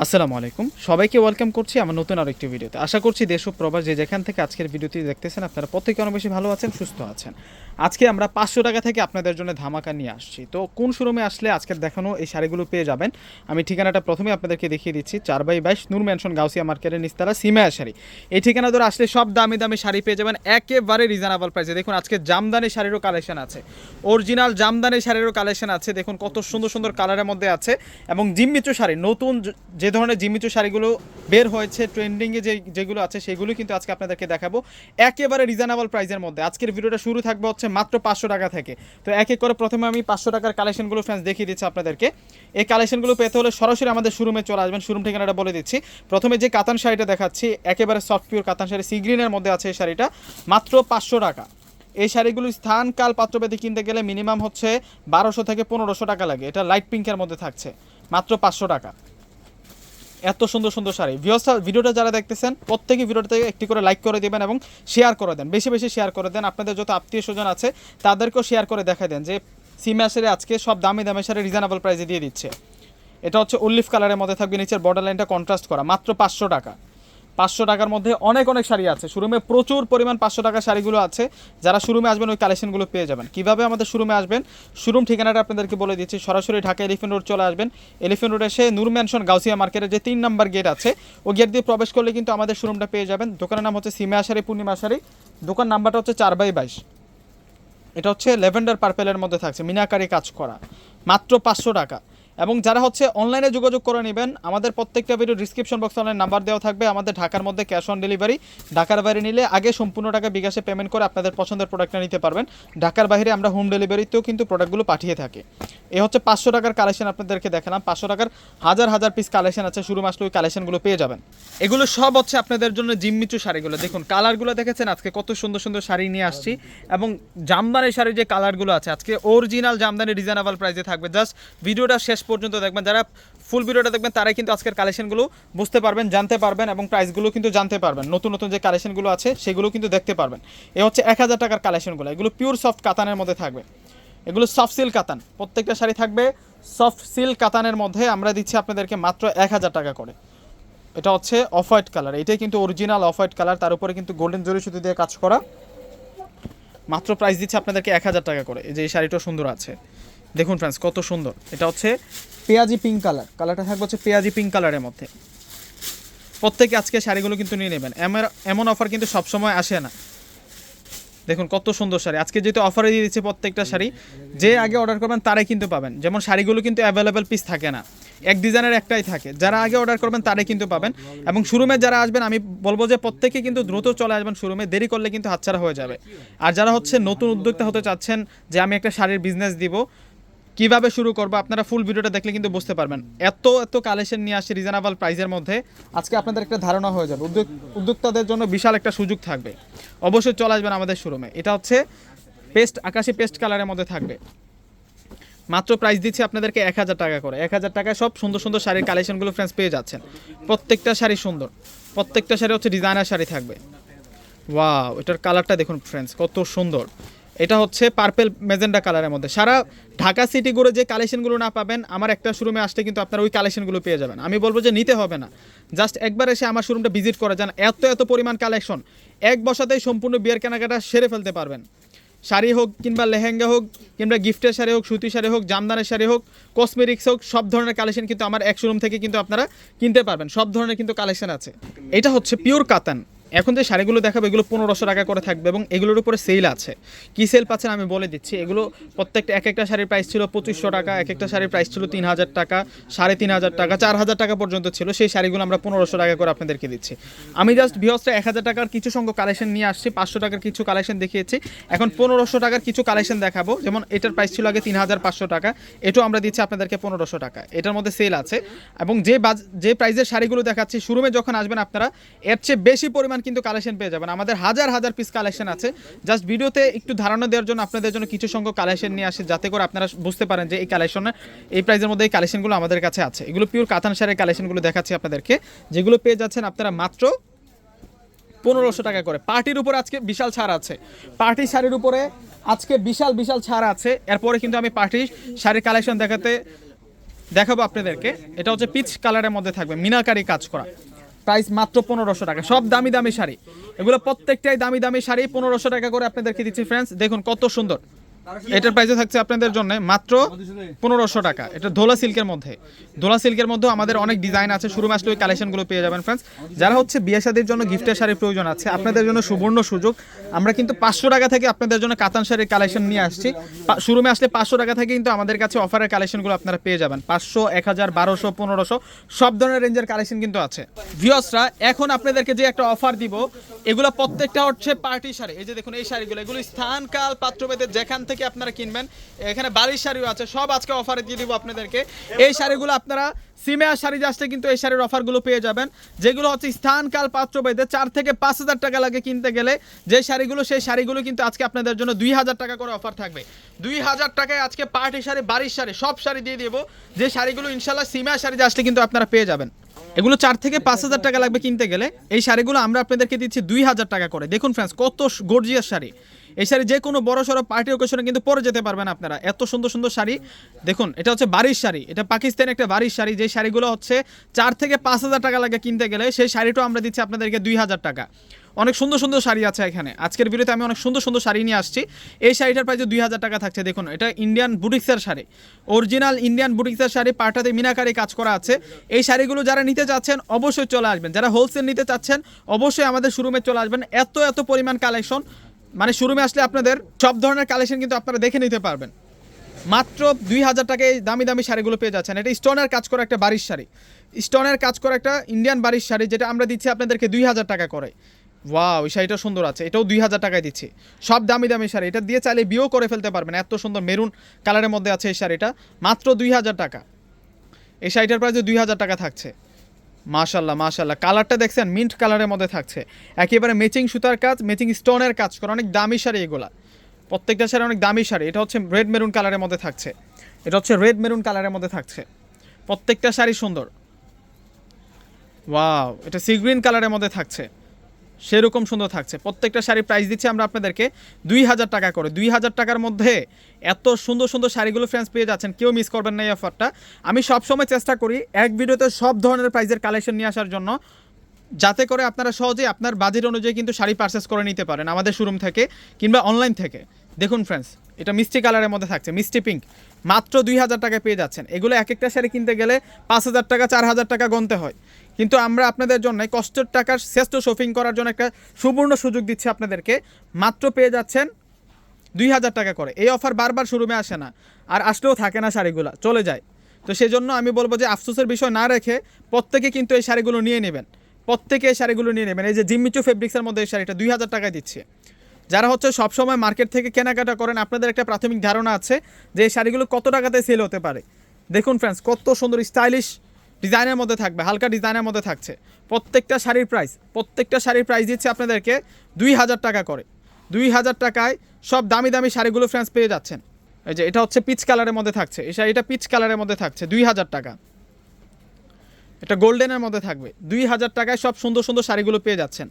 আসসালামু আলাইকুম। সবাইকে ওয়েলকাম করছি আমার নতুন আরেকটি ভিডিওতে। আশা করছি দেশ ও প্রবাস যে যেখান থেকে আজকের ভিডিওটি দেখতেছেন, আপনারা প্রত্যেকে অনেক বেশি ভালো আছেন, সুস্থ আছেন। আজকে আমরা পাঁচশো টাকা থেকে আপনাদের জন্য ধামাকা নিয়ে আসছি। তো কোন শোরুমে আসলে আজকের দেখানো এই শাড়িগুলো পেয়ে যাবেন? আমি ঠিকানাটা প্রথমে আপনাদেরকে দেখিয়ে দিচ্ছি। চার বাই বাইশ, নূর ম্যানশন গাউসিয়া মার্কেটের নিস্তারা, সিমায়া শাড়ি। এই ঠিকানা ধরে আসলে সব দামি দামি শাড়ি পেয়ে যাবেন একেবারে রিজনেবল প্রাইসে দেখুন, আজকে জামদানি শাড়িরও কালেকশন আছে। অরিজিনাল জামদানি শাড়িরও কালেকশন আছে। দেখুন, কত সুন্দর সুন্দর কালারের মধ্যে আছে। এবং জিম্মিচু শাড়ি নতুন যে- ধরনের জিম্মিচু শাড়িগুলো বের হয়েছে ট্রেন্ডিংয়ে যে, যেগুলো আছে, সেগুলো কিন্তু আজকে আপনাদেরকে দেখাবো। একেবারে রিজনেবল প্রাইসের মধ্যে। আজকের ভিডিওটা শুরু থাকবে হচ্ছে মাত্র পাঁচশো টাকা থেকে। তো এক এক করে প্রথমে আমি পাঁচশো টাকার কালেকশনগুলো ফ্রেন্ডস দেখিয়ে দিচ্ছি আপনাদেরকে। এই কালেকশনগুলো পেতে হলে সরাসরি আমাদের শোরুমে চলে আসবেন। শোরুম ঠিকানাটা বলে দিচ্ছি। প্রথমে যে কাতান শাড়িটা দেখাচ্ছি, একেবারে সফট পিওর কাতান শাড়ি সি গ্রিনের মধ্যে আছে এই শাড়িটা। মাত্র পাঁচশো টাকা। এই শাড়িগুলো স্থান কাল পাত্রপেতে কিনতে গেলে মিনিমাম হচ্ছে বারোশো থেকে পনেরোশো টাকা লাগে। এটা লাইট পিঙ্কের মধ্যে থাকছে। মাত্র পাঁচশো টাকা। এত সুন্দর সুন্দর শাড়ি। ভিউসটা ভিডিওটা যারা দেখতেছেন, প্রত্যেকে ভিডিওটাতে একটি করে লাইক করে দেবেন এবং শেয়ার করে দেন। বেশি বেশি শেয়ার করে দেন। আপনাদের যত আত্মীয় স্বজন আছে, তাদেরকেও শেয়ার করে দেখা দেন যে সিমাসের আজকে সব দামি দামি শাড়ি রিজনেবল প্রাইসে দিয়ে দিচ্ছে। এটা হচ্ছে উল্লিফ কালারের মধ্যে থাকবে, নিচের বর্ডার লাইনটা কন্ট্রাস্ট করা। মাত্র পাঁচশো টাকা। পাঁচশো টাকার মধ্যে অনেক অনেক শাড়ি আছে। শোরুমে প্রচুর পরিমাণ পাঁচশো টাকার শাড়িগুলো আছে। যারা শোরুমে আসবেন, ওই কালেকশনগুলো পেয়ে যাবেন। কীভাবে আমাদের শোরুমে আসবেন? শোরুম ঠিকানাটা আপনাদেরকে বলে দিচ্ছি। সরাসরি ঢাকা এলিফেন্ট রোড চলে আসবেন। এলিফেন্ট রোড এসে নূর ম্যানশন গাউসিয়া মার্কেটের যে তিন নাম্বার গেট আছে ওই গেট দিয়ে প্রবেশ করলে কিন্তু আমাদের শোরুমটা পেয়ে যাবেন। দোকানের নাম হচ্ছে সিমা শাড়ি পূর্ণিমা শাড়ি দোকান নাম্বারটা হচ্ছে চার বাই বাইশ। এটা হচ্ছে লেভেন্ডার পার্পেলের মধ্যে থাকছে। মিনাকারি কাজ করা। মাত্র পাঁচশো টাকা। এবং যারা হচ্ছে অনলাইনে যোগাযোগ করে নেবেন, আমাদের প্রত্যেকটা ভিডিও ডিসক্রিপশন বক্সে অনলাইন নাম্বার দেওয়া থাকবে। আমাদের ঢাকার মধ্যে ক্যাশ অন ডেলিভারি ঢাকার বাইরে নিলে আগে সম্পূর্ণ টাকা বিকাশে পেমেন্ট করে আপনাদের পছন্দের প্রোডাক্টটা নিতে পারবেন। ঢাকার বাইরে আমরা হোম ডেলিভারিতেও কিন্তু প্রোডাক্টগুলো পাঠিয়ে থাকি। এ হচ্ছে পাঁচশো টাকার কালেকশন আপনাদেরকে দেখালাম। পাঁচশো টাকার হাজার হাজার পিস কালেকশন আছে। শুরু মাসলে ওই কালেকশনগুলো পেয়ে যাবেন। এগুলো সব হচ্ছে আপনাদের জন্য জিম্মিচু শাড়িগুলো। দেখুন কালারগুলো দেখেছেন? আজকে কত সুন্দর সুন্দর শাড়ি নিয়ে আসছি। এবং জামদানি শাড়ির যে কালারগুলো আছে, আজকে অরিজিনাল জামদানি রিজনেবল প্রাইসে থাকবে। জাস্ট ভিডিওটা শেষ পর্যন্ত দেখবেন। যারা ফুল ভিডিওটা দেখবেন, তারাই কিন্তু আজকের কালেকশনগুলো বুঝতে পারবেন, জানতে পারবেন এবং প্রাইসগুলো কিন্তু জানতে পারবেন। নতুন নতুন যে কালেকশনগুলো আছে, সেগুলো কিন্তু দেখতে পারবেন। এ হচ্ছে এক হাজার টাকার কালেকশনগুলো এগুলো পিওর সফট কাতানের মধ্যে থাকবে। এগুলো সফট সিল কাতান। প্রত্যেকটা শাড়ি থাকবে সফট সিল কাতানের মধ্যে। আমরা দিচ্ছি আপনাদেরকে মাত্র এক হাজার টাকা করে। এটা হচ্ছে অফ হোয়াইট কালার এটাই কিন্তু অরিজিনাল অফ হোয়াইট কালার তার উপরে কিন্তু গোল্ডেন জরি সুতো দিয়ে কাজ করা। মাত্র প্রাইস দিচ্ছে আপনাদেরকে এক হাজার টাকা করে। এই যে এই শাড়িটাও সুন্দর আছে। দেখুন ফ্রেন্ডস কত সুন্দর। এটা হচ্ছে পেঁয়াজি পিঙ্ক কালার কালারটা থাকবে হচ্ছে পেঁয়াজি পিঙ্ক কালারের মধ্যে। প্রত্যেকে আজকে শাড়িগুলো কিন্তু নিয়ে নেবেন। এমন অফার কিন্তু সবসময় আসে না। দেখুন কত সুন্দর শাড়ি। আজকে যেহেতু অফারে দিয়ে দিচ্ছে প্রত্যেকটা শাড়ি, যে আগে অর্ডার করবেন তারাই কিন্তু পাবেন। যেমন শাড়িগুলো কিন্তু অ্যাভেলেবেল পিস থাকে না। এক ডিজাইনের একটাই থাকে। যারা আগে অর্ডার করবেন তারাই কিন্তু পাবেন। এবং শোরুমে যারা আসবেন, আমি বলব যে প্রত্যেকে কিন্তু দ্রুত চলে আসবেন শোরুমে দেরি করলে কিন্তু হাতছাড়া হয়ে যাবে। আর যারা হচ্ছে নতুন উদ্যোক্তা হতে চাচ্ছেন যে আমি একটা শাড়ির বিজনেস দিব কীভাবে শুরু করব? আপনারা ফুল ভিডিওটা দেখলে কিন্তু বুঝতে পারবেন। এত এত কালেকশন নিয়ে আসছে রিজনেবল প্রাইসের মধ্যে। আজকে আপনাদের একটা ধারণা হয়ে যাবে। উদ্যোগ, উদ্যোক্তাদের জন্য বিশাল একটা সুযোগ থাকবে। অবশ্যই চলে আসবেন আমাদের শোরুমে এটা হচ্ছে পেস্ট আকাশি পেস্ট কালারের মধ্যে থাকবে। মাত্র প্রাইস দিচ্ছে আপনাদেরকে এক হাজার টাকা করে। এক হাজার টাকায় সব সুন্দর সুন্দর শাড়ির কালেকশনগুলো ফ্রেন্ডস পেয়ে যাচ্ছেন। প্রত্যেকটা শাড়ি সুন্দর। প্রত্যেকটা শাড়ি হচ্ছে ডিজাইনার শাড়ি থাকবে। ওয়াও এটার কালারটা দেখুন ফ্রেন্ডস কত সুন্দর। এটা হচ্ছে পার্পেল মেজেন্ডা কালারের মধ্যে। সারা ঢাকা সিটি ঘুরে যে কালেকশনগুলো না পাবেন, আমার একটা শোরুমে আসলে কিন্তু আপনারা ওই কালেকশনগুলো পেয়ে যাবেন। আমি বলব যে নিতে হবে না। জাস্ট একবার এসে আমার শোরুমটা ভিজিট করে যান। এত এত পরিমাণ কালেকশন এক বসাতেই সম্পূর্ণ বিয়ের কেনাকাটা সেরে ফেলতে পারবেন। শাড়ি হোক কিংবা লেহেঙ্গা হোক, কিংবা গিফটের শাড়ি হোক, সুতি শাড়ি হোক, জামদানের শাড়ি হোক কসমেটিক্স হোক, সব ধরনের কালেকশন কিন্তু আমার এক শোরুম থেকে কিন্তু আপনারা কিনতে পারবেন। সব ধরনের কিন্তু কালেকশন আছে। এটা হচ্ছে পিওর কাতান এখন যে শাড়িগুলো দেখাবো, এগুলো পনেরোশো টাকা করে থাকবে এবং এগুলোর উপরে সেল আছে। কী সেল পাচ্ছেন আমি বলে দিচ্ছি। এগুলো প্রত্যেকটা, এক একটা শাড়ির প্রাইস ছিল পঁচিশশো টাকা, এক একটা শাড়ির প্রাইস ছিল তিন হাজার টাকা, সাড়ে তিন হাজার টাকা, চার হাজার টাকা পর্যন্ত ছিল। সেই শাড়িগুলো আমরা পনেরোশো টাকা করে আপনাদেরকে দিচ্ছি। আমি জাস্ট ভিওসটা এক হাজার টাকার কিছু সংখ্যক কালেকশন নিয়ে আসছি, পাঁচশো টাকার কিছু কালেকশন দেখিয়েছি। এখন পনেরোশো টাকার কিছু কালেকশন দেখাবো। যেমন এটার প্রাইস ছিল আগে তিন হাজার পাঁচশো টাকা, এটাও আমরা দিচ্ছি আপনাদেরকে পনেরোশো টাকা। এটার মধ্যে সেল আছে। এবং যে বাজ যে প্রাইসের শাড়িগুলো দেখাচ্ছি শোরুমে যখন আসবেন আপনারা, এর চেয়ে বেশি পরিমাণ কিন্তু কালেকশন পেয়ে যাবেন। আমাদের হাজার হাজার পিস কালেকশন আছে। জাস্ট ভিডিওতে একটু ধারণা দেওয়ার জন্য আপনাদের জন্য কিছু সংখ্যক কালেকশন নিয়ে আসে, যাতে করে আপনারা বুঝতে পারেন যে এই কালেকশনের এই প্রাইজের মধ্যে এই কালেকশনগুলো আমাদের কাছে আছে। এগুলো পিওর কাতান শাড়ির কালেকশনগুলো দেখাচ্ছি আপনাদেরকে। যেগুলো পেয়ে যাচ্ছেন আপনারা মাত্র পনেরোশো টাকা করে। পার্টির উপরে আজকে বিশাল ছাড় আছে। পার্টি শাড়ির উপরে আজকে বিশাল বিশাল ছাড় আছে। এরপরে কিন্তু আমি পার্টি শাড়ির কালেকশন দেখাতে দেখাবো আপনাদেরকে। এটা হচ্ছে পিচ কালারের মধ্যে থাকবে। মিনাকারি কাজ করা। প্রাইস মাত্র পনেরোশো টাকা। সব দামি দামি শাড়ি। এগুলো প্রত্যেকটাই দামি দামি শাড়ি, পনেরোশো টাকা করে আপনাদেরকে দিচ্ছি ফ্রেন্ডস দেখুন কত সুন্দর। এটার প্রাইসে থাকছে আপনাদের জন্য মাত্র পনেরোশো টাকা। এটা ধোলা সিল্কের মধ্যে। ধোলা সিল্কের মধ্যে আমাদের অনেক ডিজাইন আছে। শুরু মাসলে ওই কালেকশনগুলো পেয়ে যাবেন ফ্রেন্ডস যারা হচ্ছে বিয়ে জন্য গিফটের শাড়ির প্রয়োজন আছে, আপনাদের জন্য সুবর্ণ সুযোগ। আমরা কিন্তু পাঁচশো টাকা থেকে আপনাদের জন্য কাতান শাড়ির কালেকশন নিয়ে আসছি। শুরুমে আসলে পাঁচশো টাকা থেকে কিন্তু আমাদের কাছে অফারের কালেকশনগুলো আপনারা পেয়ে যাবেন। পাঁচশো, এক হাজার, বারোশো, পনেরোশো, সব ধরনের রেঞ্জের কালেকশন কিন্তু আছে। ভিওসরা এখন আপনাদেরকে যে একটা অফার দিব, এগুলো প্রত্যেকটা হচ্ছে পার্টি শাড়ি। এই যে দেখুন, এই শাড়িগুলো, এগুলো স্থান কাল পাত্রভেদে যেখান থেকে আপনারা কিনবেন। এখানে বাড়ির শাড়িও আছে, সব আজকে অফারে দিয়ে দিব আপনাদেরকে। এই শাড়িগুলো আপনারা সিমেয়া শাড়ি আসলে কিন্তু এই শাড়ির অফারগুলো পেয়ে যাবেন। যেগুলো হচ্ছে স্থান, কাল পাত্রভেদে চার থেকে পাঁচ হাজার টাকা লাগে কিনতে গেলে। যে শাড়িগুলো, সেই শাড়িগুলো কিন্তু আজকে আপনাদের জন্য দুই হাজার টাকা করে অফার থাকবে। দুই হাজার টাকায় আজকে পার্টি শাড়ি বাড়ির শাড়ি, সব শাড়ি দিয়ে দেবো। যে শাড়িগুলো ইনশাল্লাহ সিমেয়া শাড়ি আসলে কিন্তু আপনারা পেয়ে যাবেন। এগুলো চার থেকে পাঁচ হাজার টাকা লাগবে কিনতে গেলে। এই শাড়িগুলো আমরা আপনাদেরকে দিচ্ছি দুই হাজার টাকা করে। দেখুন ফ্রেন্ডস কত গর্জিয়াস শাড়ি। এই শাড়ি যে কোনো বড় সড়ো পার্টি ওকেশনে কিন্তু পরে যেতে পারবেন আপনারা। এত সুন্দর সুন্দর শাড়ি। দেখুন, এটা হচ্ছে বাড়ির শাড়ি। এটা পাকিস্তান একটা বাড়ির শাড়ি। যে শাড়িগুলো হচ্ছে চার থেকে পাঁচ হাজার টাকা লাগে কিনতে গেলে, সেই শাড়িটাও আমরা দিচ্ছি আপনাদেরকে দুই হাজার টাকা। অনেক সুন্দর সুন্দর শাড়ি আছে এখানে। আজকের ভিডিওতে আমি অনেক সুন্দর সুন্দর শাড়ি নিয়ে আসছি। এই শাড়িটার প্রাইস দুই হাজার টাকা থাকছে। দেখুন, এটা ইন্ডিয়ান বুটিক্সের শাড়ি। অরিজিনাল ইন্ডিয়ান বুটিক্সের শাড়ি। পাটাতে মিনাকারি কাজ করা আছে। এই শাড়িগুলো যারা নিতে চাচ্ছেন, অবশ্যই চলে আসবেন। যারা হোলসেল নিতে চাচ্ছেন, অবশ্যই আমাদের শোরুমে চলে আসবেন। এত এত পরিমাণ কালেকশন মানে শোরুমে আসলে আপনাদের সব ধরনের কালেকশন কিন্তু আপনারা দেখে নিতে পারবেন। মাত্র দুই হাজার টাকায় দামি দামি শাড়িগুলো পেয়ে যাচ্ছেন। এটা স্টোনের কাজ করা একটা বাড়ির শাড়ি। স্টোনের কাজ করা একটা ইন্ডিয়ান বাড়ির শাড়ি, যেটা আমরা দিচ্ছি আপনাদেরকে দুই হাজার টাকা করে। ওয়াও এই শাড়িটা সুন্দর আছে। এটাও দুই হাজার টাকায় দিচ্ছি। সব দামি দামি শাড়ি। এটা দিয়ে চাইলে বিয়েও করে ফেলতে পারবেন। এত সুন্দর মেরুন কালারের মধ্যে আছে এই শাড়িটা। মাত্র দুই হাজার টাকা। এই শাড়িটার প্রাইস দুই হাজার টাকা থাকছে। মাশাল্লাহ মাশাল্লাহ কালারটা দেখছেন? মিন্ট কালারের মধ্যে থাকছে। একেবারে ম্যাচিং সুতার কাজ ম্যাচিং স্টোনের কাজ করা। অনেক দামি শাড়ি এগুলা। প্রত্যেকটা শাড়ি অনেক দামি শাড়ি। এটা হচ্ছে রেড মেরুন কালারের মধ্যে থাকছে। এটা হচ্ছে রেড মেরুন কালারের মধ্যে থাকছে। প্রত্যেকটা শাড়ি সুন্দর। ওয়াও এটা সি গ্রিন কালারের মধ্যে থাকছে। সেরকম সুন্দর থাকছে। প্রত্যেকটা শাড়ির প্রাইস দিচ্ছি আমরা আপনাদেরকে দুই হাজার টাকা করে। দুই হাজার টাকার মধ্যে এত সুন্দর সুন্দর শাড়িগুলো ফ্রেন্ডস পেয়ে যাচ্ছেন। কেউ মিস করবেন না এই অফারটা আমি সবসময় চেষ্টা করি এক ভিডিওতে সব ধরনের প্রাইজের কালেকশন নিয়ে আসার জন্য। যাতে করে আপনারা সহজেই আপনার বাজেট অনুযায়ী কিন্তু শাড়ি পারচেস করে নিতে পারেন আমাদের শোরুম থেকে কিংবা অনলাইন থেকে। দেখুন ফ্রেন্ডস এটা মিষ্টি কালারের মধ্যে থাকছে, মিষ্টি পিঙ্ক মাত্র দুই হাজার টাকায় পেয়ে যাচ্ছেন। এগুলো এক একটা শাড়ি কিনতে গেলে পাঁচ হাজার টাকা, চার হাজার টাকা গনতে হয়। কিন্তু আমরা আপনাদের জন্য কষ্টের টাকার শ্রেষ্ঠ শপিং করার জন্য একটা সুবর্ণ সুযোগ দিচ্ছি আপনাদেরকে। মাত্র পেয়ে যাচ্ছেন দুই হাজার টাকা করে। এই অফার বারবার শোরুমে আসে না, আর আসলেও থাকে না শাড়িগুলো। চলে যায়। তো সেই জন্য আমি বলব যে আফসোসের বিষয় না রেখে প্রত্যেকে কিন্তু এই শাড়িগুলো নিয়ে নেবেন। প্রত্যেকে এই শাড়িগুলো নিয়ে নেবেন। এই যে জিম্মিচু ফেব্রিক্সের মধ্যে এই শাড়িটা দুই হাজার টাকায় দিচ্ছে। যারা হচ্ছে সবসময় মার্কেট থেকে কেনাকাটা করেন, আপনাদের একটা প্রাথমিক ধারণা আছে যে এই শাড়িগুলো কত টাকাতে সেল হতে পারে। দেখুন ফ্রেন্ডস কত সুন্দর স্টাইলিশ ডিজাইনের মধ্যে থাকবে, হালকা ডিজাইনের মধ্যে থাকছে। প্রত্যেকটা শাড়ির প্রাইস প্রত্যেকটা শাড়ির প্রাইস দিচ্ছে আপনাদেরকে দুই হাজার টাকা করে। দুই হাজার টাকায় সব দামি দামি শাড়িগুলো ফ্রেন্ডস পেয়ে যাচ্ছেন। এই যে, এটা হচ্ছে পিচ কালারের মধ্যে থাকছে। এই শাড়িটা পিচ কালারের মধ্যে থাকছে, দুই হাজার টাকা। এটা গোল্ডেনের মধ্যে থাকবে। দুই হাজার টাকায় সব সুন্দর সুন্দর শাড়িগুলো পেয়ে যাচ্ছেন।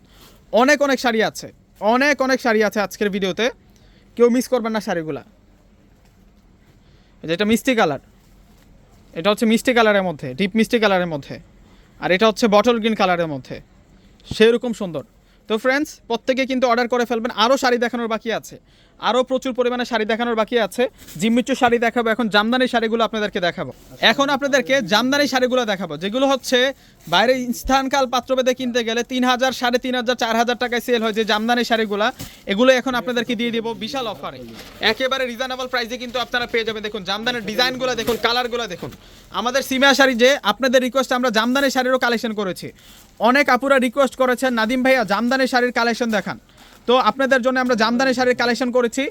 অনেক অনেক শাড়ি আছে। অনেক অনেক শাড়ি আছে আজকের ভিডিওতে কেউ মিস করবেন না শাড়িগুলা। এই যে, এটা মিষ্টি কালার এটা হচ্ছে মিষ্টি কালারের মধ্যে, ডিপ মিষ্টি কালারের মধ্যে। আর এটা হচ্ছে বটল গ্রিন কালারের মধ্যে। সেরকম সুন্দর। তো ফ্রেন্ডস প্রত্যেকে কিন্তু অর্ডার করে ফেলবেন। আরও শাড়ি দেখানোর বাকি আছে। আরও প্রচুর পরিমাণে শাড়ি দেখানোর বাকি আছে। জিম্মিচু শাড়ি দেখাবো, এখন জামদানি শাড়িগুলো আপনাদেরকে দেখাবো। এখন আপনাদেরকে জামদানি শাড়িগুলো দেখাবো, যেগুলো হচ্ছে বাইরে স্থানকাল পাত্রভেদে কিনতে গেলে তিন হাজার, সাড়ে তিন হাজার, চার হাজার টাকায় সেল হয় যে জামদানি শাড়িগুলো। এগুলো এখন আপনাদেরকে দিয়ে দিব বিশাল অফারে একেবারে রিজনেবল প্রাইসে কিন্তু আপনারা পেয়ে যাবেন। দেখুন, জামদানির ডিজাইনগুলো দেখুন কালারগুলো দেখুন। আমাদের সিমিয়া শাড়ি যে, আপনাদের রিকোয়েস্ট আমরা জামদানি শাড়িরও কালেকশন করেছি। অনেক আপুরা রিকোয়েস্ট করেছেন, নাদিম ভাইয়া, জামদানি শাড়ির কালেকশন দেখান। তো আপনাদের জন্য আমরা জামদানি শাড়ির কালেকশন করেছি,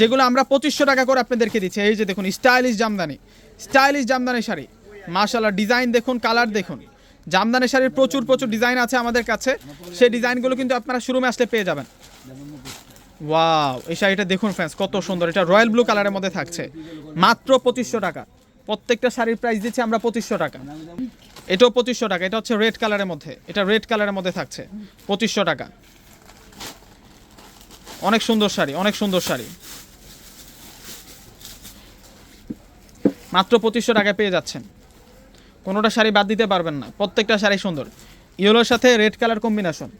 যেগুলো আমরা পঁচিশশো টাকা করে আপনাদেরকে দিচ্ছি। এই যে দেখুন স্টাইলিশ জামদানি স্টাইলিশ জামদানি শাড়ি। মাশাল্লাহ ডিজাইন দেখুন কালার দেখুন। জামদানি শাড়ির প্রচুর প্রচুর ডিজাইন আছে আমাদের কাছে। সেই ডিজাইনগুলো কিন্তু আপনারা শোরুমে আসলে পেয়ে যাবেন। ওয়াও এই শাড়িটা দেখুন ফ্রেন্ডস কত সুন্দর। এটা রয়্যাল ব্লু কালারের মধ্যে থাকছে। মাত্র পঁচিশশো টাকা। প্রত্যেকটা শাড়ির প্রাইস দিচ্ছি আমরা পঁচিশশো টাকা। এটাও পঁচিশশো টাকা, এটা হচ্ছে রেড কালারের মধ্যে। এটা রেড কালারের মধ্যে থাকছে, পঁচিশশো টাকা। অনেক সুন্দর শাড়ি, অনেক সুন্দর শাড়ি। মাত্র পঁচিশশো টাকায় পেয়ে যাচ্ছেন। কোনোটা শাড়ি বাদ দিতে পারবেন না, প্রত্যেকটা শাড়ি সুন্দর। ইয়েলোর সাথে রেড কালার কম্বিনেশন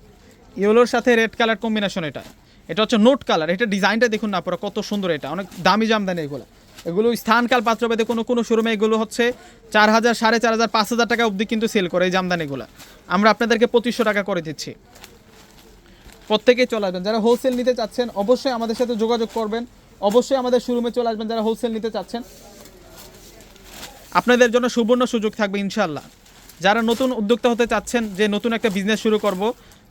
ইয়েলোর সাথে রেড কালার কম্বিনেশন এটা। এটা হচ্ছে নোট কালার এটা ডিজাইনটা দেখুন না পুরো, কত সুন্দর এটা, অনেক দামি জামদানি এগুলো। এগুলো স্থানকাল পাত্রভেদে কোনো কোনো শোরুমে এগুলো হচ্ছে চার হাজার, সাড়ে চার হাজার, পাঁচ হাজার টাকা অবধি কিন্তু সেল করে এই জামদানিগুলো আমরা আপনাদেরকে পঁচিশশো টাকা করে দিচ্ছি। প্রত্যেকেই চলে আসবেন। যারা হোলসেল নিতে চাচ্ছেন, অবশ্যই আমাদের সাথে যোগাযোগ করবেন। অবশ্যই আমাদের শোরুমে চলে আসবেন যারা হোলসেল নিতে চাচ্ছেন। আপনাদের জন্য সুবর্ণ সুযোগ থাকবে ইনশাল্লাহ যারা নতুন উদ্যোক্তা হতে চাচ্ছেন, যে নতুন একটা বিজনেস শুরু করব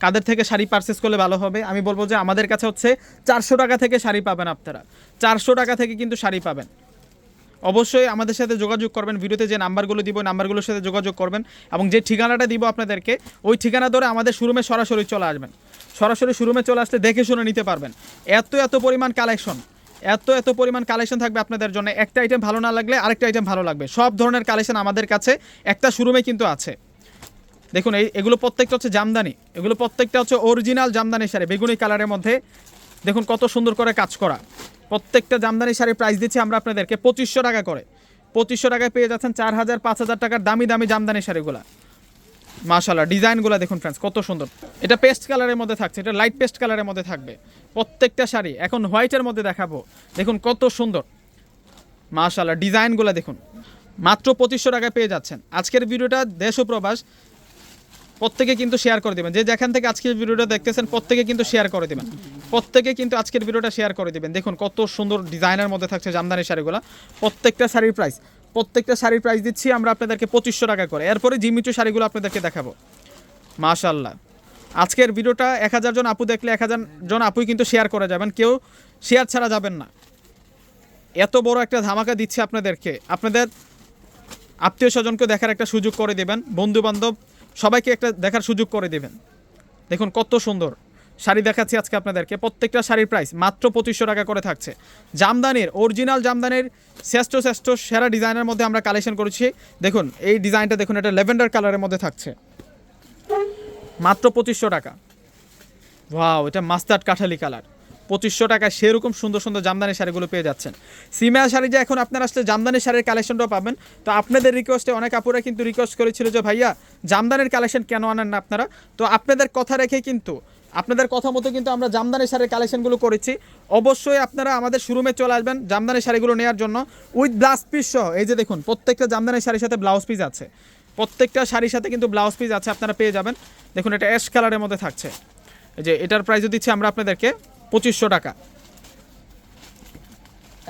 কাদের থেকে শাড়ি পারচেস করলে ভালো হবে? আমি বলব যে আমাদের কাছে হচ্ছে চারশো টাকা থেকে শাড়ি পাবেন আপনারা। চারশো টাকা থেকে কিন্তু শাড়ি পাবেন। অবশ্যই আমাদের সাথে যোগাযোগ করবেন। ভিডিওতে যে নাম্বারগুলো দিব, নাম্বারগুলোর সাথে যোগাযোগ করবেন এবং যে ঠিকানাটা দিব আপনাদেরকে, ওই ঠিকানা ধরে আমাদের শোরুমে সরাসরি চলে আসবেন। সরাসরি শোরুমে চলে আসলে দেখে শুনে নিতে পারবেন। এত এত পরিমাণ কালেকশন এত এত পরিমাণ কালেকশন থাকবে আপনাদের জন্য। একটা আইটেম ভালো না লাগলে আরেকটা আইটেম ভালো লাগবে। সব ধরনের কালেকশন আমাদের কাছে, একটা শোরুমে কিন্তু আছে। দেখুন, এই এগুলো প্রত্যেকটা হচ্ছে জামদানি। এগুলো প্রত্যেকটা হচ্ছে অরিজিনাল জামদানি শাড়ি, বেগুনি কালারের মধ্যে। দেখুন, কত সুন্দর করে কাজ করা। প্রত্যেকটা জামদানি শাড়ির প্রাইস দিচ্ছি আমরা আপনাদেরকে পঁচিশশো টাকা করে। পঁচিশশো টাকায় পেয়ে যাচ্ছেন চার হাজার, পাঁচ হাজার টাকার দামি দামি জামদানি শাড়িগুলা। মাশাল্লাহ ডিজাইনগুলো দেখুন ফ্রেন্ডস কত সুন্দর। এটা পেস্ট কালারের মধ্যে থাকছে, এটা লাইট পেস্ট কালারের মধ্যে থাকবে। প্রত্যেকটা শাড়ি, এখন হোয়াইটের মধ্যে দেখাবো। দেখুন, কত সুন্দর। মাশাল্লাহ ডিজাইনগুলো দেখুন। মাত্র পঁচিশশো টাকায় পেয়ে যাচ্ছেন। আজকের ভিডিওটা দেশ প্রবাস প্রত্যেকে কিন্তু শেয়ার করে দেবেন। যে যেখান থেকে আজকের ভিডিওটা দেখতেছেন, প্রত্যেকে কিন্তু শেয়ার করে দেবেন। প্রত্যেকে কিন্তু আজকের ভিডিওটা শেয়ার করে দেবেন। দেখুন কত সুন্দর ডিজাইনের মধ্যে থাকছে জামদানি শাড়িগুলো। প্রত্যেকটা শাড়ির প্রাইস প্রত্যেকটা শাড়ির প্রাইস দিচ্ছি আমরা আপনাদেরকে পঁচিশশো টাকা করে। এরপরে জিমিচু শাড়িগুলো আপনাদেরকে দেখাবো। মাশাল্লাহ আজকের ভিডিওটা এক হাজার জন আপু দেখলে এক হাজার জন আপুই কিন্তু শেয়ার করে যাবেন। কেউ শেয়ার ছাড়া যাবেন না। এত বড় একটা ধামাকা দিচ্ছে আপনাদেরকে। আপনাদের আত্মীয় স্বজনকে দেখার একটা সুযোগ করে দেবেন। বন্ধু বান্ধব সবাইকে একটা দেখার সুযোগ করে দেবেন। দেখুন কত সুন্দর। শাড়ি দেখাচ্ছি আজকে আপনাদেরকে। প্রত্যেকটা শাড়ির প্রাইস মাত্র পঁচিশশো টাকা করে থাকছে। জামদানির অরিজিনাল জামদানির শ্রেষ্ঠ শ্রেষ্ঠ সেরা ডিজাইনের মধ্যে আমরা কালেকশন করেছি। দেখুন, এই ডিজাইনটা দেখুন, এটা ল্যাভেন্ডার কালারের মধ্যে থাকছে। মাত্র পঁচিশশো টাকা। ওয়াও এটা মাস্টার্ড কাঠালি কালার পঁচিশশো টাকায় সেরকম সুন্দর সুন্দর জামদানি শাড়িগুলো পেয়ে যাচ্ছেন। সিমিয়া শাড়ি যে এখন আপনারা আসলে জামদানি শাড়ির কালেকশনটাও পাবেন। তো আপনাদের রিকোয়েস্টে অনেক আপুরা কিন্তু রিকোয়েস্ট করেছিল যে, ভাইয়া, জামদানির কালেকশন কেন আনেন না আপনারা? তো আপনাদের কথা রেখে কিন্তু, আপনাদের কথা মতো কিন্তু আমরা জামদানি শাড়ির কালেকশনগুলো করেছি। অবশ্যই আপনারা আমাদের শোরুমে চলে আসবেন জামদানি শাড়িগুলো নেওয়ার জন্য। উইথ ব্লাউজ পিস সহ, এই যে দেখুন, প্রত্যেকটা জামদানি শাড়ির সাথে ব্লাউজ পিস আছে। প্রত্যেকটা শাড়ির সাথে কিন্তু ব্লাউজ পিস আছে, আপনারা পেয়ে যাবেন। দেখুন, এটা অ্যাশ কালারের মধ্যে থাকছে। যে এটার প্রাইস দিচ্ছি আমরা আপনাদেরকে। পঁচিশশো টাকা।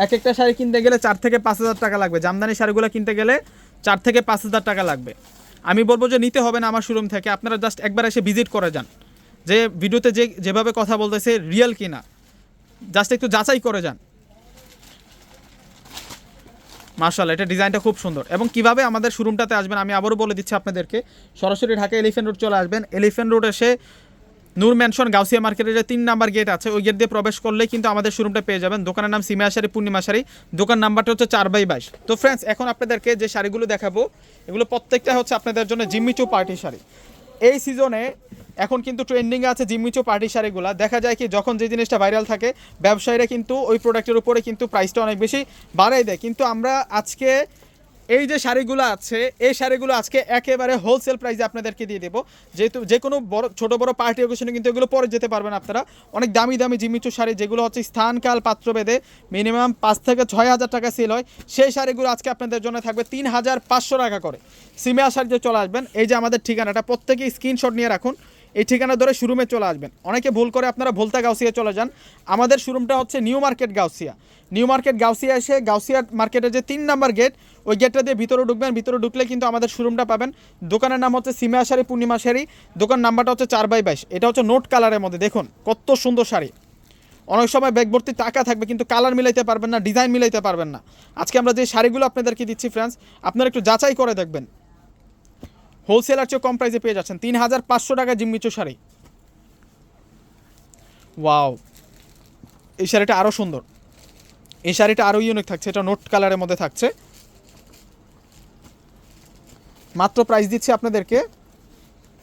এক একটা শাড়ি কিনতে গেলে চার থেকে পাঁচ হাজার টাকা লাগবে। জামদানি শাড়িগুলো কিনতে গেলে চার থেকে পাঁচ হাজার টাকা লাগবে। আমি বলব যে নিতে হবে না আমার শোরুম থেকে। আপনারা জাস্ট একবার এসে ভিজিট করে যান। যে ভিডিওতে যে যেভাবে কথা বলতেছে রিয়েল কিনা। জাস্ট একটু যাচাই করে যান। মার্শাল এটা ডিজাইনটা খুব সুন্দর। এবং কীভাবে আমাদের শোরুমটাতে আসবেন, আমি আবারও বলে দিচ্ছি আপনাদেরকে। সরাসরি ঢাকা এলিফেন্ট রোড চলে আসবেন। এলিফেন্ট রোড এসে নূর ম্যানশন গাউসিয়া মার্কেটের যে তিন নাম্বার গেট আছে, ওই গেট দিয়ে প্রবেশ করলেই কিন্তু আমাদের শোরুমটা পেয়ে যাবেন। দোকানের নাম সিমিয়া শাড়ি পূর্ণিমা শাড়ি দোকান নাম্বারটা হচ্ছে চার বাই বাইশ। তো ফ্রেন্ডস এখন আপনাদেরকে যে শাড়িগুলো দেখাবো, এগুলো প্রত্যেকটা হচ্ছে আপনাদের জন্য জিম্মিচু পার্টি শাড়ি। এই সিজনে এখন কিন্তু ট্রেন্ডিংয়ে আছে জিম্মিচু পার্টি শাড়িগুলো। দেখা যায় কি, যখন যে জিনিসটা ভাইরাল থাকে, ব্যবসায়ীরা কিন্তু ওই প্রোডাক্টের উপরে কিন্তু প্রাইসটা অনেক বেশি বাড়াই দেয়। কিন্তু আমরা আজকে এই যে শাড়িগুলো আছে, এই শাড়িগুলো আজকে একেবারে হোলসেল প্রাইসে আপনাদেরকে দিয়ে দেবো। যেহেতু যে কোনো বড়, ছোটো বড়ো পার্টি অকেশনে কিন্তু এগুলো পরে যেতে পারবেন আপনারা। অনেক দামি দামি জিমিচু শাড়ি, যেগুলো হচ্ছে স্থানকাল পাত্রভেদে মিনিমাম পাঁচ থেকে ছয় হাজার টাকা সেল হয়। সেই শাড়িগুলো আজকে আপনাদের জন্য থাকবে তিন হাজার পাঁচশো টাকা করে। সিমিয়া শাড়িতে চলে আসবেন, এই যে আমাদের ঠিকানাটা প্রত্যেকেই স্ক্রিনশট নিয়ে রাখুন। এই ঠিকানা ধরে শোরুমে চলে আসবেন। অনেকে ভুল করে আপনারা ভোলতা গাউসিয়া চলে যান। আমাদের শোরুমটা হচ্ছে New Market Gausia. New Market Gausia এসে গাউসিয়া মার্কেটের যে তিন নাম্বার গেট ওই গেটটা দিয়ে ভিতরে ঢুকবেন। ভিতরে ঢুকলে কিন্তু আমাদের শোরুমটা পাবেন। দোকানের নাম হচ্ছে সিমিয়া শাড়ি, পূর্ণিমা শাড়ি। দোকান নাম্বারটা হচ্ছে চার বাই বাইশ। এটা হচ্ছে নোট কালারের মধ্যে। দেখুন, কত সুন্দর শাড়ি। অনেক সময় ব্যাগ ভর্তি টাকা থাকবে, কিন্তু কালার মিলাইতে পারবেন না ডিজাইন মিলাইতে পারবেন না। আজকে আমরা যে শাড়িগুলো আপনাদেরকে দিচ্ছি ফ্রেন্ডস আপনারা একটু যাচাই করে দেখবেন। হোলসেলার চেয়ে কম প্রাইসে পেয়ে যাচ্ছেন। তিন হাজার পাঁচশো টাকা জিম্মিচু শাড়ি। ওয়াও এই শাড়িটা আরও সুন্দর। এই শাড়িটা আরও ইউনিক থাকছে। এটা নোট কালারের মধ্যে থাকছে। মাত্র প্রাইস দিচ্ছি আপনাদেরকে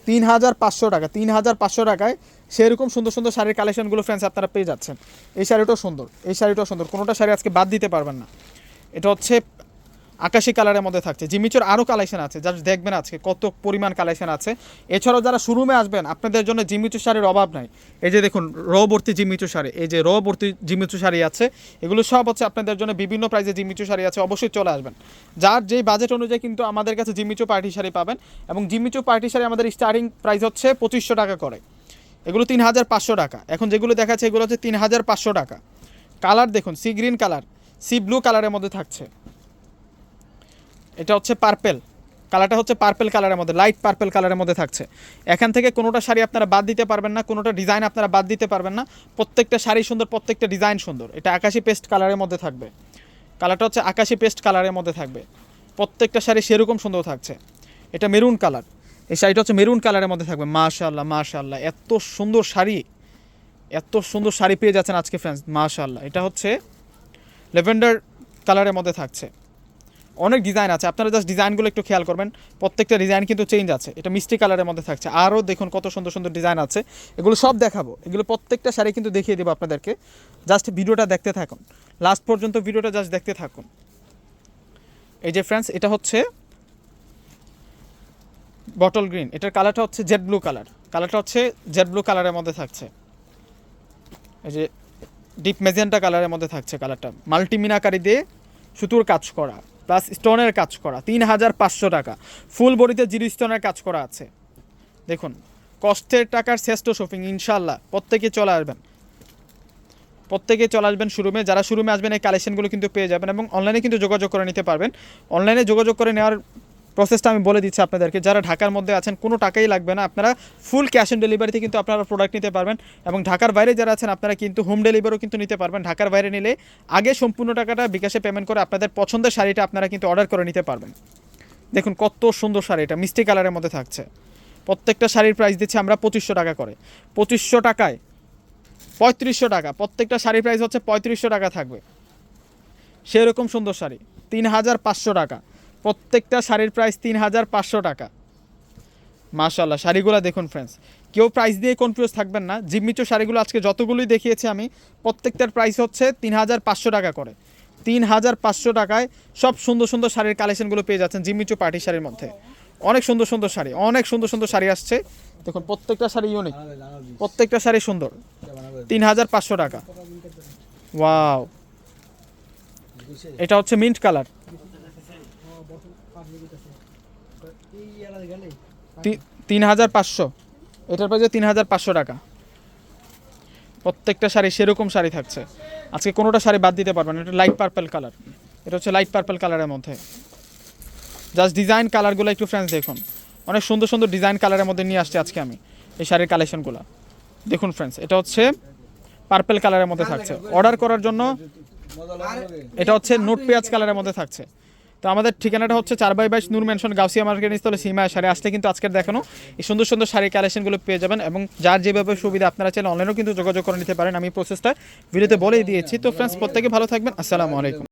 তিন হাজার পাঁচশো টাকা। তিন হাজার পাঁচশো টাকায় সেরকম সুন্দর সুন্দর শাড়ির কালেকশনগুলো ফ্রেন্ডস আপনারা পেয়ে যাচ্ছেন। এই শাড়িটাও সুন্দর। এই শাড়িটাও সুন্দর। কোনোটা শাড়ি আজকে বাদ দিতে পারবেন না। এটা হচ্ছে আকাশি কালারের মধ্যে থাকছে। জিমিচুর আরও কালেকশন আছে জাস্ট দেখবেন আজকে কত পরিমাণ কালেকশন আছে। এছাড়াও যারা শোরুমে আসবেন, আপনাদের জন্য জিমিচু শাড়ির অভাব নাই। এই যে দেখুন, রবর্তী জিমিচু শাড়ি, এই যে রবর্তী জিমিচু শাড়ি আছে, এগুলো সব হচ্ছে আপনাদের জন্য বিভিন্ন প্রাইজে জিমিচু শাড়ি আছে, অবশ্যই চলে আসবেন। যার যেই বাজেট অনুযায়ী কিন্তু আমাদের কাছে জিমিচু পার্টি শাড়ি পাবেন এবং জিমিচু পার্টি শাড়ি আমাদের স্টার্টিং প্রাইস হচ্ছে পঁচিশশো টাকা করে। এগুলো তিন হাজার পাঁচশো টাকা। এখন যেগুলো দেখাচ্ছে, এগুলো হচ্ছে তিন হাজার পাঁচশো টাকা। কালার দেখুন sea green colour sea blue কালারের মধ্যে থাকছে। এটা হচ্ছে পার্পেল কালারটা হচ্ছে পার্পেল কালারের মধ্যে লাইট পার্পেল কালারের মধ্যে থাকছে। এখান থেকে কোনোটা শাড়ি আপনারা বাদ দিতে পারবেন না, কোনোটা ডিজাইন আপনারা বাদ দিতে পারবেন না। প্রত্যেকটা শাড়ি সুন্দর, প্রত্যেকটা ডিজাইন সুন্দর। এটা আকাশি পেস্ট কালারের মধ্যে থাকবে। কালারটা হচ্ছে আকাশি পেস্ট কালারের মধ্যে থাকবে। প্রত্যেকটা শাড়ি সেরকম সুন্দর থাকছে। এটা মেরুন কালার এই শাড়িটা হচ্ছে মেরুন কালারের মধ্যে থাকবে। মাশাল্লাহ মাশাল্লাহ এত সুন্দর শাড়ি। এত সুন্দর শাড়ি পেয়ে যাচ্ছেন আজকে ফ্রেন্ডস মাশাল্লাহ এটা হচ্ছে লেভেন্ডার কালারের মধ্যে থাকছে। অনেক ডিজাইন আছে। আপনারা জাস্ট ডিজাইনগুলো একটু খেয়াল করবেন। প্রত্যেকটা ডিজাইন কিন্তু চেঞ্জ আছে। এটা মিষ্টি কালারের মধ্যে থাকছে। আরও দেখুন কত সুন্দর সুন্দর ডিজাইন আছে। এগুলো সব দেখাবো। এগুলো প্রত্যেকটা শাড়ি কিন্তু দেখিয়ে দেবো আপনাদেরকে। জাস্ট ভিডিওটা দেখতে থাকুন। লাস্ট পর্যন্ত ভিডিওটা জাস্ট দেখতে থাকুন। এই যে ফ্রেন্ডস এটা হচ্ছে বটল গ্রিন এটার কালারটা হচ্ছে জেড ব্লু কালার কালারটা হচ্ছে জেড ব্লু কালারের মধ্যে থাকছে। এই যে ডিপ মেজেন্টা কালারের মধ্যে থাকছে কালারটা মাল্টিমিনাকারি দিয়ে সুতোর কাজ করা। প্লাস স্টোনের কাজ করা তিন হাজার পাঁচশো টাকা। ফুল বডিতে জিরো স্টোনের কাজ করা আছে। দেখুন, কষ্টের টাকার শ্রেষ্ঠ শপিং ইনশাল্লাহ প্রত্যেকে চলে আসবেন। প্রত্যেকে চলে আসবেন শোরুমে, যারা শোরুমে আসবেন, এই কালেকশনগুলো কিন্তু পেয়ে যাবেন এবং অনলাইনে কিন্তু যোগাযোগ করে নিতে পারবেন। অনলাইনে যোগাযোগ করে নেওয়ার প্রসেসটা আমি বলে দিচ্ছি আপনাদেরকে। যারা ঢাকার মধ্যে আছেন, কোনো টাকাই লাগবে না। আপনারা ফুল ক্যাশ অন ডেলিভারিতে কিন্তু আপনারা প্রোডাক্ট নিতে পারবেন এবং ঢাকার বাইরে যারা আছেন, আপনারা কিন্তু হোম ডেলিভারিও কিন্তু নিতে পারবেন। ঢাকার বাইরে নিলে আগে সম্পূর্ণ টাকাটা বিকাশে পেমেন্ট করে আপনাদের পছন্দের শাড়িটা আপনারা কিন্তু অর্ডার করে নিতে পারবেন। দেখুন কত সুন্দর শাড়ি এটা, মিষ্টি কালারের মধ্যে থাকছে। প্রত্যেকটা শাড়ির প্রাইস দিচ্ছি আমরা পঁচিশশো টাকা করে। পঁচিশশো টাকায় পঁয়ত্রিশশো টাকা, প্রত্যেকটা শাড়ির প্রাইস হচ্ছে পঁয়ত্রিশশো টাকা থাকবে। সেরকম সুন্দর শাড়ি, তিন হাজার পাঁচশো টাকা। প্রত্যেকটা শাড়ির প্রাইস তিন হাজার পাঁচশো টাকা। মাশাল্লাহ শাড়িগুলো দেখুন ফ্রেন্ডস কেউ প্রাইস দিয়ে কনফিউজ থাকবেন না। জিম্মিচো শাড়িগুলো আজকে যতগুলোই দেখিয়েছি আমি, প্রত্যেকটার প্রাইস হচ্ছে তিন হাজার পাঁচশো টাকা করে। তিন হাজার পাঁচশো টাকায় সব সুন্দর সুন্দর শাড়ির কালেকশনগুলো পেয়ে যাচ্ছেন জিম্মিচো পার্টি শাড়ির মধ্যে। অনেক সুন্দর সুন্দর শাড়ি, অনেক সুন্দর সুন্দর শাড়ি আসছে। দেখুন, প্রত্যেকটা শাড়ি ইউনিক প্রত্যেকটা শাড়ি সুন্দর। তিন হাজার পাঁচশো টাকা। ওয়াও এটা হচ্ছে মিন্ট কালার তিন হাজার পাঁচশো। এটার প্রাইস তিন হাজার পাঁচশো টাকা। প্রত্যেকটা শাড়ি সেরকম শাড়ি থাকছে। আজকে কোনোটা শাড়ি বাদ দিতে পারবেন এটা লাইট পার্পল কালার এটা হচ্ছে লাইট পার্পল কালারের মধ্যে। জাস্ট ডিজাইন কালারগুলো একটু ফ্রেন্ডস দেখুন। অনেক সুন্দর সুন্দর ডিজাইন কালারের মধ্যে নিয়ে আসছে আজকে আমি এই শাড়ির কালেকশনগুলো দেখুন ফ্রেন্ডস এটা হচ্ছে পার্পল কালারের মধ্যে থাকছে। অর্ডার করার জন্য এটা হচ্ছে নোট পেঁয়াজ কালারের মধ্যে থাকছে। তো আমাদের ঠিকানাটা হচ্ছে চার বাই বাইশ নূর মেনশন গাউসিয়া মার্কেট স্থলে সীমা শাড়ি আসলে কিন্তু আজকের দেখানো এই সুন্দর সুন্দর শাড়ি কালেকশনগুলো পেয়ে যাবেন এবং যার যেভাবে সুবিধা আপনারা চাইলে অনলাইনেও কিন্তু যোগাযোগ করে নিতে পারেন। আমি প্রসেসটা ভিডিওতে বলেই দিয়েছি। তো ফ্রেন্ডস প্রত্যেকে ভালো থাকবেন। আসসালামু আলাইকুম।